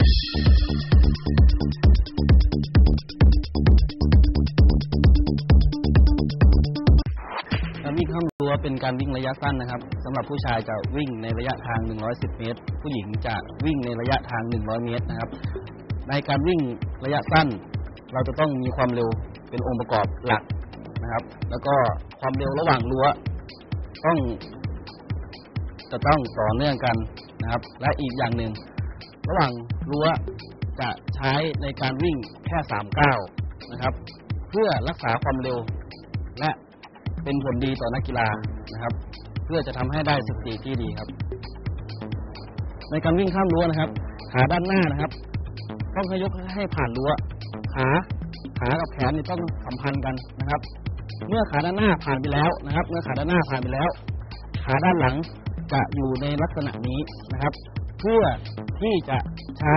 การวิ่งข้ามรั้วเป็นการวิ่งระยะสั้นนะครับสำหรับผู้ชายจะวิ่งในระยะทาง 110 เมตร ผู้หญิงจะวิ่งในระยะทาง 100 เมตรนะครับ ในการวิ่งระยะสั้น เราจะต้องมีความเร็วเป็นองค์ประกอบหลักนะครับ แล้วก็ความเร็วระหว่างรั้วต้องจะต้องต่อเนื่องกันนะครับ และอีกอย่างหนึ่ง ระหว่างรั้วจะใช้ในการวิ่งแค่สามก้าวนะครับ เพื่อรักษาความเร็ว และเป็นผลดีต่อนักกีฬานะครับ เพื่อจะทำให้ได้สถิติที่ดีครับ ในการวิ่งข้ามรั้วนะครับ ขาด้านหน้านะครับต้องให้ยกให้ผ่านรั้วขาขากับแขนนี่ต้องสัมพันธ์กันนะครับ เมื่อขาด้านหน้าผ่านไปแล้วนะครับ เมื่อขาด้านหน้าผ่านไปแล้ว ขาด้านหลังจะอยู่ในลักษณะนี้นะครับ เพื่อที่จะใช้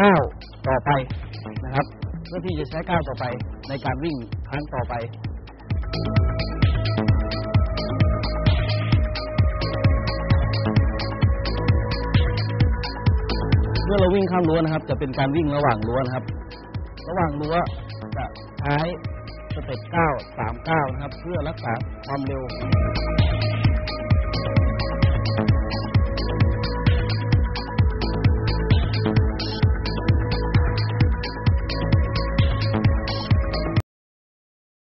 ก้าวต่อไปนะครับ เพื่อที่จะใช้ก้าวต่อไปในการวิ่งครั้งต่อไปเมื่อเราวิ่งข้ามรั้วนะครับ จะเป็นการวิ่งระหว่างรั้วนะครับ ระหว่างรั้วจะใช้สเต็ปเก้าสามเก้านะครับ เพื่อรักษาความเร็ว